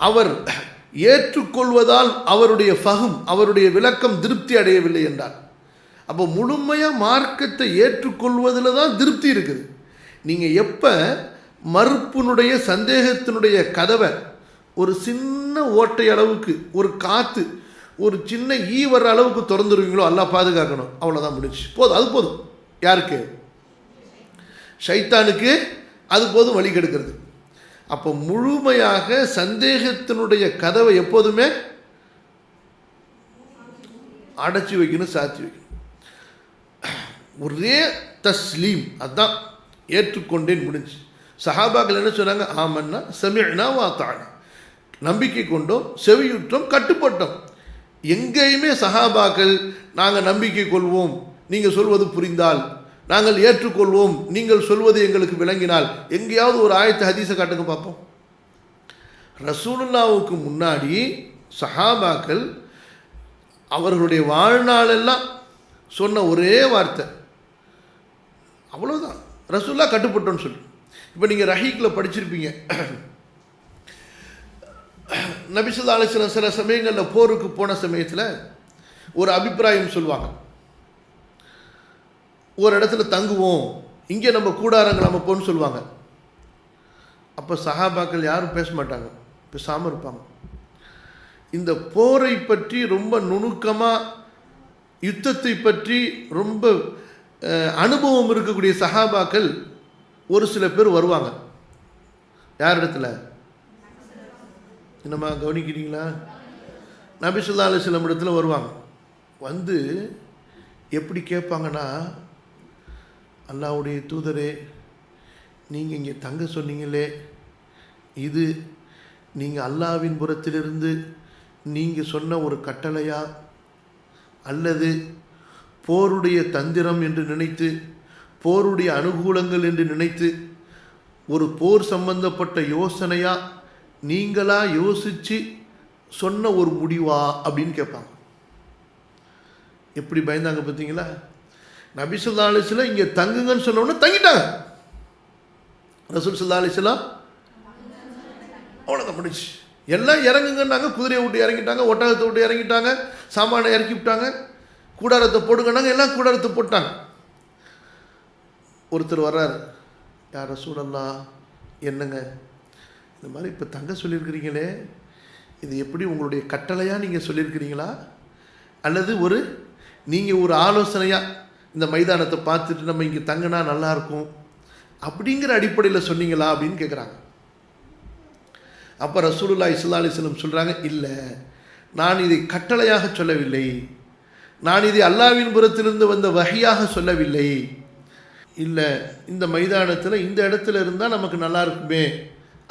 அவர் ஏற்றுக்கொள்வதால் அவருடைய ஃபஹம் அவருடைய விளக்கம் திருப்தி அடையவில்லை என்றார். அப்போ முழுமையாக மார்க்கத்தை ஏற்றுக்கொள்வதில் தான் திருப்தி இருக்குது. நீங்கள் எப்போ மறுப்பினுடைய சந்தேகத்தினுடைய கதவை ஒரு சின்ன ஓட்டை அளவுக்கு ஒரு காற்று ஒரு சின்ன ஈ வர்ற அளவுக்கு திறந்துருவீங்களோ எல்லாம் பாதுகாக்கணும். அவ்வளோதான் முடிச்சு போதும் அது போதும். யாருக்கு? ஷைத்தானுக்கு அது போதும் வழி கெடுக்கிறது. அப்போ முழுமையாக சந்தேகத்தினுடைய கதவை எப்போதுமே அடைச்சி வைக்கணும் சாத்தி வைக்கணும். ஒரே தஸ்லீம் அதான் ஏற்றுக்கொண்டேன் முடிஞ்சு. சஹாபாக்கள் என்ன சொன்னாங்க? ஆமன்னா சமிழ்னா வாத்தானா நம்பிக்கை கொண்டோம் செவியுற்றோம் கட்டுப்பட்டோம். எங்கேயுமே சஹாபாக்கள் நாங்கள் நம்பிக்கை கொள்வோம். நீங்கள் சொல்வது புரிந்தால் நாங்கள் ஏற்றுக்கொள்வோம். நீங்கள் சொல்வது எங்களுக்கு விளங்கினால். எங்கேயாவது ஒரு ஆயத்தை ஹதீஸை காட்டுங்க பார்ப்போம். ரசூலுல்லாவுக்கு முன்னாடி சஹாபாக்கள் அவர்களுடைய வாழ்நாளெல்லாம் சொன்ன ஒரே வார்த்தை. அவ்வளோதான் ரசூல்லா கட்டுப்பட்டோன்னு சொல்லி. இப்போ நீங்கள் ரஹீக்கில் படிச்சிருப்பீங்க. நபிசுல்லா அலிஸ்லாம் சில சமயங்களில் போருக்கு போன சமயத்தில் ஒரு அபிப்பிராயம் சொல்லுவாங்க. ஒரு இடத்துல தங்குவோம் இங்கே நம்ம கூடாரங்கள் அமைப்போம்னு சொல்லுவாங்க. அப்போ சஹாபாக்கள் யாரும் பேச மாட்டாங்க பேசாமல் இருப்பாங்க. இந்த போரை பற்றி ரொம்ப நுணுக்கமாக யுத்தத்தை பற்றி ரொம்ப அனுபவம் இருக்கக்கூடிய சஹாபாக்கள் ஒரு சில பேர் வருவாங்க. யார் இடத்துல? என்னம்மா கவனிக்கிறீங்களா? நபிசுல்லா அலுவலம் இடத்துல வருவாங்க. வந்து எப்படி கேட்பாங்கன்னா அல்லாவுடைய தூதரே நீங்கள் இங்கே தங்க சொன்னீங்களே இது நீங்கள் அல்லாவின் புறத்திலிருந்து நீங்கள் சொன்ன ஒரு கட்டளையா? அல்லது போருடைய தந்திரம் என்று நினைத்து போருடைய அனுகூலங்கள் என்று நினைத்து ஒரு போர் சம்பந்தப்பட்ட யோசனையா? நீங்களாக யோசித்து சொன்ன ஒரு முடிவா அப்படின்னு கேட்பாங்க. எப்படி பயந்தாங்க பார்த்தீங்களா? நபிசுல்லா அலிஸ்லாம் இங்கே தங்குங்கன்னு சொன்ன உடனே தங்கிட்டாங்க. ரசூல் சுல்லா அலிஸ்லாம் அவ்வளோதான் முடிச்சு எல்லாம் இறங்குங்கன்னாங்க குதிரையை விட்டு இறங்கிட்டாங்க ஒட்டகத்தை விட்டு இறங்கிட்டாங்க சாமானை இறக்கி விட்டாங்க கூடாரத்தை போடுங்கன்னாங்க எல்லாம் கூடாரத்தை போட்டாங்க. ஒருத்தர் வர்றார் யார் ரசூலல்லா என்னங்க? இந்த மாதிரி இப்போ தங்க சொல்லியிருக்கிறீங்களே இது எப்படி உங்களுடைய கட்டளையாக நீங்கள் சொல்லியிருக்கிறீங்களா? அல்லது ஒரு நீங்கள் ஒரு ஆலோசனையாக இந்த மைதானத்தை பார்த்துட்டு நம்ம இங்கே தங்கினா நல்லாயிருக்கும் அப்படிங்கிற அடிப்படையில் சொன்னீங்களா அப்படின்னு கேட்குறாங்க அப்போ ரசூலுல்லா இஸ்லா அலிஸ்லம் சொல்கிறாங்க இல்லை நான் இதை கட்டளையாக சொல்லவில்லை. நான் இதை அல்லாவின் புறத்திலிருந்து வந்த வகையாக சொல்லவில்லை. இல்லை இந்த மைதானத்தில் இந்த இடத்துல இருந்தால் நமக்கு நல்லா இருக்குமே.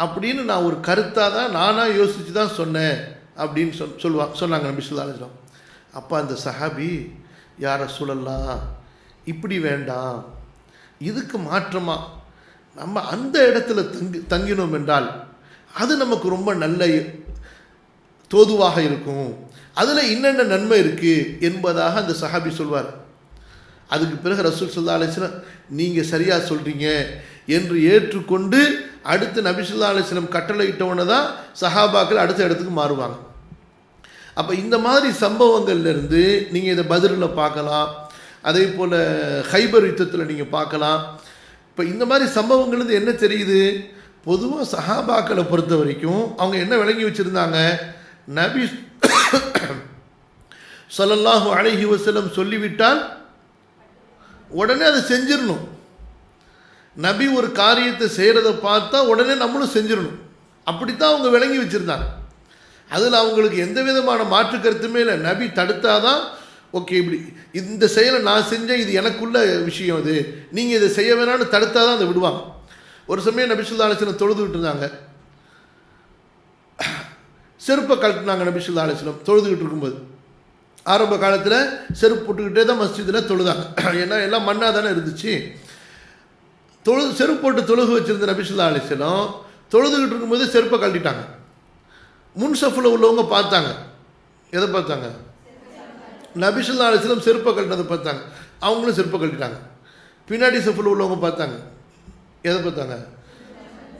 அப்படின்னு நான் ஒரு கருத்தாக தான் நானாக யோசித்து தான் சொன்னேன் அப்படின்னு சொல் சொல்லுவாங்க சொன்னாங்க நபி சொல்லா அலிஸ்லாம் அப்போ அந்த சஹாபி யார சொல்லலாம் இப்படி வேண்டாம். இதுக்கு மாற்றமாக நம்ம அந்த இடத்துல தங்கி தங்கினோம் என்றால் அது நமக்கு ரொம்ப நல்ல தோதுவாக இருக்கும். அதில் என்னென்ன நன்மை இருக்குது என்பதாக அந்த சஹாபி சொல்வார். அதுக்கு பிறகு ரசூல் சுல்லா அலிஸ்லாம் நீங்கள் சரியாக சொல்கிறீங்க என்று ஏற்றுக்கொண்டு அடுத்து நபிசுல்லா அலிஸ்லம் கட்டளையிட்டவனை தான் சஹாபாக்கள் அடுத்த இடத்துக்கு மாறுவாங்க. அப்போ இந்த மாதிரி சம்பவங்கள்லேருந்து நீங்கள் இதை பதிலில் பார்க்கலாம். அதே போல் ஹைபர் யுத்தத்தில் நீங்கள் பார்க்கலாம். இப்போ இந்த மாதிரி சம்பவங்கள்லேருந்து என்ன தெரியுது? பொதுவாக சஹாபாக்களை பொறுத்த வரைக்கும் அவங்க என்ன விளங்கி வச்சுருந்தாங்க? நபி சொல்லல்லாஹு அழகி வசலம் சொல்லிவிட்டால் உடனே அதை செஞ்சிடணும். நபி ஒரு காரியத்தை செய்கிறத பார்த்தா உடனே நம்மளும் செஞ்சிடணும். அப்படித்தான் அவங்க விளங்கி வச்சுருந்தாங்க. அதில் அவங்களுக்கு எந்த விதமான மாற்று கருத்துமே இல்லை. நபி தடுத்தாதான் ஓகே இப்படி இந்த செயலை நான் செஞ்சேன் இது எனக்குள்ள விஷயம் இது. நீங்கள் இதை செய்ய வேணாம்னு தடுத்தாதான் அதை விடுவாங்க. ஒரு சமயம் நபிசுல்லா அலிஸ்லம் தொழுதுகிட்டு இருந்தாங்க. செருப்பை கழட்டினாங்க நபிசுல்லா அலிஸ்லம் தொழுதுகிட்டு இருக்கும்போது. ஆரம்ப காலத்தில் செருப்பு போட்டுக்கிட்டே தான் மஸ்ஜிதில் தொழுதாங்க. ஏன்னா எல்லாம் மண்ணாக தானே இருந்துச்சு. தொழு செருப்பு போட்டு தொழுகு வச்சிருந்த நபிசுல்லா அலிஸ்லம் தொழுதுகிட்டு இருக்கும்போது செருப்பை கழட்டிட்டாங்க. முன் சஃபில் உள்ளவங்க பார்த்தாங்க. எதை பார்த்தாங்க? நபிசுல்லா அலிஸ்லம் செருப்பை கட்டினதை பார்த்தாங்க. அவங்களும் செருப்பை கழட்டிட்டாங்க. பின்னாடி சஃபில் உள்ளவங்க பார்த்தாங்க. எதை பார்த்தாங்க?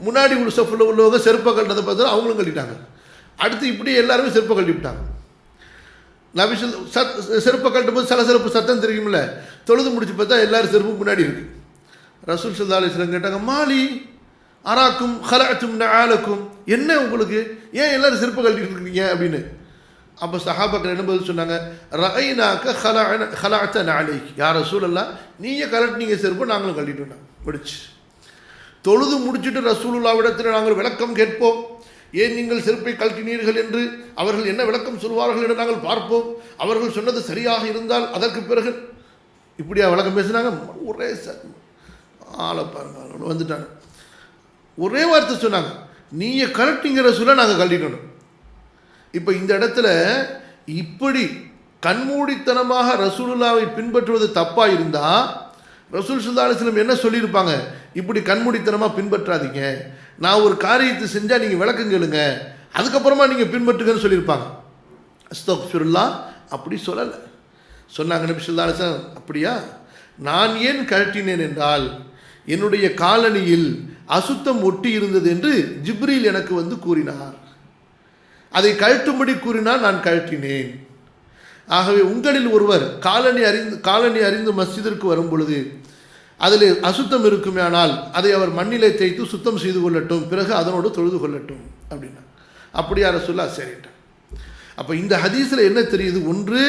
முன்னாடி உள்ள செஃப்பில் உள்ளவங்க செருப்பை கட்டினதை பார்த்தாலும் அவங்களும் கட்டிட்டாங்க அடுத்து இப்படியே எல்லாருமே செருப்பை கட்டிவிட்டாங்க விட்டாங்க. சத் செருப்பை கழட்டும் போது சில செருப்பு சத்தம் தெரியும்ல. தொழுது முடிச்சு பார்த்தா எல்லாரும் செருப்பும் முன்னாடி இருக்கு. ரசூல் சல்லா அலிஸ்லாம் கேட்டாங்க மாலி அராக்கும் ஹலாச்சும் ஆலக்கும் என்ன உங்களுக்கு? ஏன் எல்லாரும் செருப்பை கழட்டிட்டு இருக்கீங்க அப்படின்னு. அப்போ சஹாபாக்கள் என்ன பதில் சொன்னாங்க? ரஐனாக்க ஹலா ஹலாத்த நாளை யார் சூழல்லாம் நீங்கள் கலட்டினீங்க செருப்பு நாங்களும் கழட்டிட்டோம். முடிச்சு தொழுது முடிச்சுட்டு ரசூலுல்லாவிடத்தில் நாங்கள் விளக்கம் கேட்போம். ஏன் நீங்கள் செருப்பை கழட்டினீர்கள் என்று அவர்கள் என்ன விளக்கம் சொல்வார்கள் என்று நாங்கள் பார்ப்போம். அவர்கள் சொன்னது சரியாக இருந்தால் அதற்கு பிறகு இப்படியா விளக்கம் பேசினாங்க? ஒரே ச- ஆளை பாருங்க வந்துட்டாங்க ஒரே வார்த்தை சொன்னாங்க. நீங்கள் கலட்டிங்கிற சொல்ல நாங்கள் கழட்டிட்டோம். இப்போ இந்த இடத்துல இப்படி கண்மூடித்தனமாக ரசூலுல்லாவை பின்பற்றுவது தப்பாக இருந்தால் ரசூல் சுல்லா அலிஸ்லம் என்ன சொல்லியிருப்பாங்க? இப்படி கண்மூடித்தனமாக பின்பற்றாதீங்க. நான் ஒரு காரியத்தை செஞ்சால் நீங்கள் விளக்கம் கேளுங்க. அதுக்கப்புறமா நீங்கள் பின்பற்றுங்கன்னு சொல்லியிருப்பாங்க. அஸ்தக்ஃபிருல்லா அப்படி சொல்லலை. சொன்னாங்க நபி சொல்லா அலிஸ்லாம் அப்படியா? நான் ஏன் கழட்டினேன் என்றால் என்னுடைய காலனியில் அசுத்தம் ஒட்டி இருந்தது என்று ஜிப்ரில் எனக்கு வந்து கூறினார். அதை கழட்டும்படி கூறினால் நான் கழட்டினேன் ஆகவே உங்களில் ஒருவர் காலனி அறிந்து காலனி அறிந்து மஸ்ஜிதிற்கு வரும் பொழுது அதில் அசுத்தம் இருக்குமேனால் அதை அவர் மண்ணிலே தேய்த்து சுத்தம் செய்து கொள்ளட்டும் பிறகு அதனோடு தொழுது கொள்ளட்டும் அப்படின்னா. அப்படியா ரசூல்லா சரிட்டான் அப்போ இந்த ஹதீஸில் என்ன தெரியுது? ஒன்று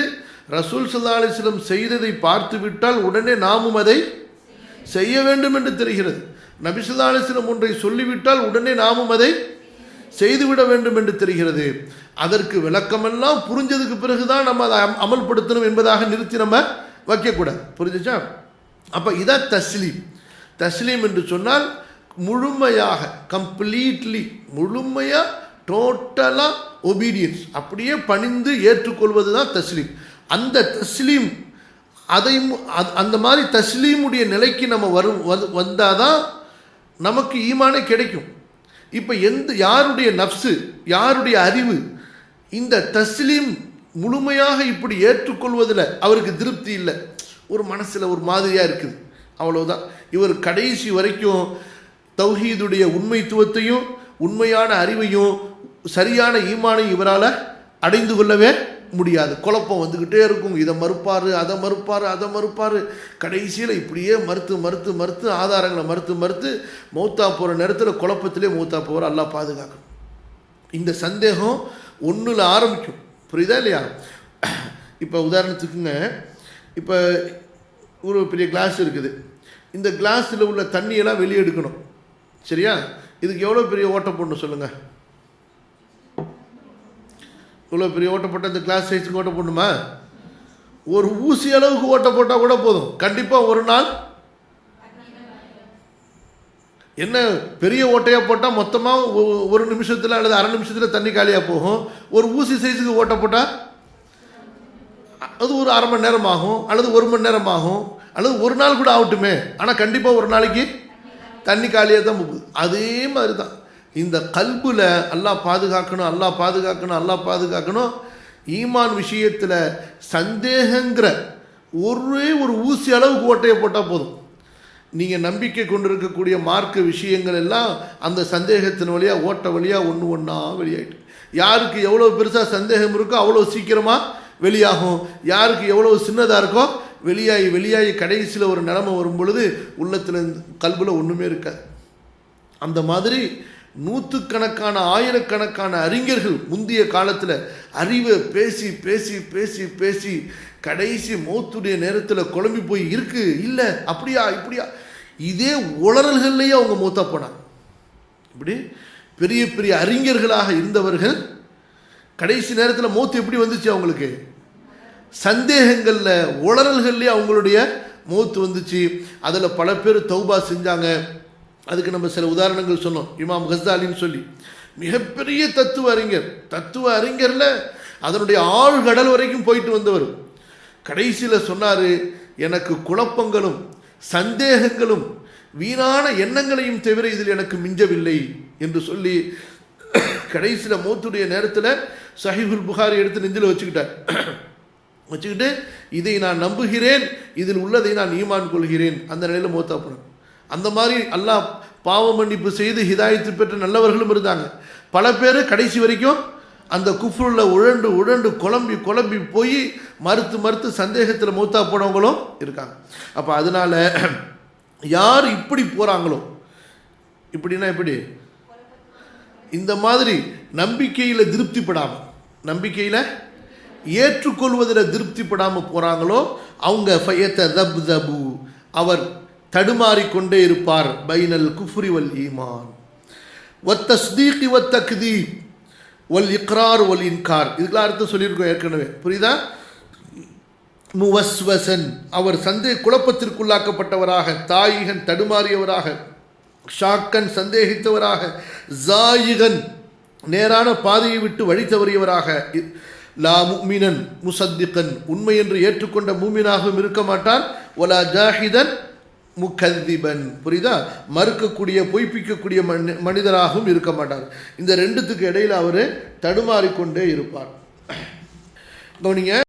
ரசூல் சல்லா அலிஸ்லம் செய்ததை பார்த்து விட்டால் உடனே நாமும் அதை செய்ய வேண்டும் என்று தெரிகிறது. நபி ஒன்றை சொல்லிவிட்டால் உடனே நாமும் அதை செய்துவிட வேண்டும் என்று தெரிகிறது. அதற்கு விளக்கமெல்லாம் புரிஞ்சதுக்கு பிறகுதான் நம்ம அதை அம்- அமல்படுத்தணும் என்பதாக நிறுத்தி நம்ம வைக்கக்கூடாது. புரிஞ்சுச்சா? அப்போ இதான் தஸ்லீம். தஸ்லீம் என்று சொன்னால் முழுமையாக கம்ப்ளீட்லி முழுமையாக டோட்டலாக ஒபீடியன்ஸ் அப்படியே பணிந்து ஏற்றுக்கொள்வது தான் தஸ்லீம். அந்த தஸ்லீம் அதை அந்த மாதிரி தஸ்லீமுடைய நிலைக்கு நம்ம வரும் வந்தால் தான் நமக்கு ஈமானே கிடைக்கும். இப்போ எந்த யாருடைய நஃப்ஸு யாருடைய அறிவு இந்த தஸ்லீம் முழுமையாக இப்படி ஏற்றுக்கொள்வதில் அவருக்கு திருப்தி இல்லை. ஒரு மனசில் ஒரு மாதிரியாக இருக்குது. அவ்வளோதான் இவர் கடைசி வரைக்கும் தௌஹீதுடைய உண்மைத்துவத்தையும் உண்மையான அறிவையும் சரியான ஈமானை இவரால் அடைந்து கொள்ளவே முடியாது. குழப்பம் வந்துக்கிட்டே இருக்கும். இதை மறுப்பார் அதை மறுப்பார் அதை மறுப்பார். கடைசியில் இப்படியே மறுத்து மறுத்து மறுத்து ஆதாரங்களை மறுத்து மறுத்து மௌத்தா போகிற நேரத்தில் குழப்பத்திலே மௌத்தா போகிற எல்லாம் பாதுகாக்கணும். இந்த சந்தேகம் ஒன்றில் ஆரம்பிக்கும். புரியுதா இல்லையா? இப்போ உதாரணத்துக்குங்க இப்போ ஒரு பெரிய கிளாஸ் இருக்குது. இந்த கிளாஸில் உள்ள தண்ணியெல்லாம் வெளியே எடுக்கணும். சரியா? இதுக்கு எவ்வளோ பெரிய ஓட்டம் போடணும் சொல்லுங்கள் இவ்வளோ பெரிய ஓட்டை போட்டால் இந்த கிளாஸ் சைஸுக்கு ஓட்டை போடணுமா? ஒரு ஊசி அளவுக்கு ஓட்டை போட்டால் கூட போதும். கண்டிப்பாக ஒரு நாள் என்ன பெரிய ஓட்டையாக போட்டால் மொத்தமாக ஒரு நிமிஷத்தில் அல்லது அரை நிமிஷத்தில் தண்ணி காலியாக போகும். ஒரு ஊசி சைஸுக்கு ஓட்டை போட்டால் அது ஒரு அரை மணி நேரம் ஆகும் அல்லது ஒரு மணி நேரம் ஆகும் அல்லது ஒரு நாள் கூட ஆகட்டுமே. ஆனால் கண்டிப்பாக ஒரு நாளைக்கு தண்ணி காலியாக தான் போகுது. அதே மாதிரி தான் இந்த கல்புல அல்லாஹ் பாதுகாக்கணும் அல்லாஹ் பாதுகாக்கணும் அல்லாஹ் பாதுகாக்கணும். ஈமான் விஷயத்தில் சந்தேகங்கிற ஒரே ஒரு ஊசி அளவு ஓட்டையை போட்டால் போதும். நீங்கள் நம்பிக்கை கொண்டிருக்கக்கூடிய மார்க்க விஷயங்கள் எல்லாம் அந்த சந்தேகத்தின் வழியாக ஓட்ட வழியாக ஒன்று ஒன்றா வெளியாயிட்டு. யாருக்கு எவ்வளோ பெருசாக சந்தேகம் இருக்கோ அவ்வளோ சீக்கிரமாக வெளியாகும். யாருக்கு எவ்வளோ சின்னதாக இருக்கோ வெளியாகி வெளியாகி கடைசியில் ஒரு நிலமை வரும் பொழுது உள்ளத்தில் கல்பில் ஒன்றுமே இருக்காது. அந்த மாதிரி நூற்றுக்கணக்கான ஆயிரக்கணக்கான அறிஞர்கள் முந்தைய காலத்தில் அறிவை பேசி பேசி பேசி பேசி கடைசி மௌத்துடைய நேரத்தில் குழம்பி போய் இருக்கு. இல்லை அப்படியா இப்படியா? இதே உளறல்கள்லேயே அவங்க மூத்தா போனாங்க. இப்படி பெரிய பெரிய அறிஞர்களாக இருந்தவர்கள் கடைசி நேரத்தில் மூத்து எப்படி வந்துச்சு அவங்களுக்கு? சந்தேகங்களில் உளறல்கள்லேயே அவங்களுடைய மூத்து வந்துச்சு. அதில் பல பேர் தௌபா செஞ்சாங்க. அதுக்கு நம்ம சில உதாரணங்கள் சொன்னோம். இமாம் ஹஸ்தாலின்னு சொல்லி. மிகப்பெரிய தத்துவ அறிஞர். தத்துவ அறிஞரில் அதனுடைய ஆழ்கடல் வரைக்கும் போயிட்டு வந்தவர். கடைசியில் சொன்னார் எனக்கு குழப்பங்களும் சந்தேகங்களும் வீணான எண்ணங்களையும் தவிர இதில் எனக்கு மிஞ்சவில்லை என்று சொல்லி கடைசியில் மூத்துடைய நேரத்தில் சஹிபுல் புகாரி எடுத்து நெஞ்சில் வச்சுக்கிட்டார். வச்சுக்கிட்டு இதை நான் நம்புகிறேன் இதில் உள்ளதை நான் ஈமான் கொள்கிறேன். அந்த நிலையில் மூத்தா போனேன் அந்த மாதிரி அல்லாஹ் பாவ மன்னிப்பு செய்து ஹிதாயத்து பெற்ற நல்லவர்களும் இருந்தாங்க. பல பேர் கடைசி வரைக்கும் அந்த குஃப்ருல உழண்டு உழண்டு குழம்பி குழம்பி போய் மறுத்து மறுத்து சந்தேகத்தில் மூத்தா போனவங்களும் இருக்காங்க. அப்போ அதனால யார் இப்படி போகிறாங்களோ இப்படின்னா எப்படி? இந்த மாதிரி நம்பிக்கையில் திருப்திப்படாமல் நம்பிக்கையில் ஏற்றுக்கொள்வதில் திருப்திப்படாமல் போகிறாங்களோ அவங்க ஃபயத்த தப் தபு அவர் தடுமாறிக்கொண்டே இருப்பார். பைனல் குஃப்ரி வல் ஈமான். ஒத்த ஸ்தீகி ஒத்த கிதி ஒல் இக்ரார் ஒல் இன்கார். இதுக்கெல்லாம் அர்த்தம் சொல்லியிருக்கோம் ஏற்கனவே. புரியுதா? முவஸ்வசன். அவர் சந்தே குழப்பத்திற்குள்ளாக்கப்பட்டவராக தாயிகன் தடுமாறியவராக ஷாக்கன் சந்தேகித்தவராக ஜாயிகன் நேரான பாதையை விட்டு வழி தவறியவராக இ- லா முக்மினன் முசத்திகன் உண்மை என்று ஏற்றுக்கொண்ட மூமினாகவும் இருக்க மாட்டார் ஒலா ஜாஹிதன் முக்கதிபன் புரியுதா? மறுக்கக்கூடிய பொய்ப்பிக்கக்கூடிய மனி- மனிதராகவும் இருக்க மாட்டார். இந்த ரெண்டுத்துக்கு இடையில அவர் தடுமாறிக்கொண்டே இருப்பார். கவனிங்க.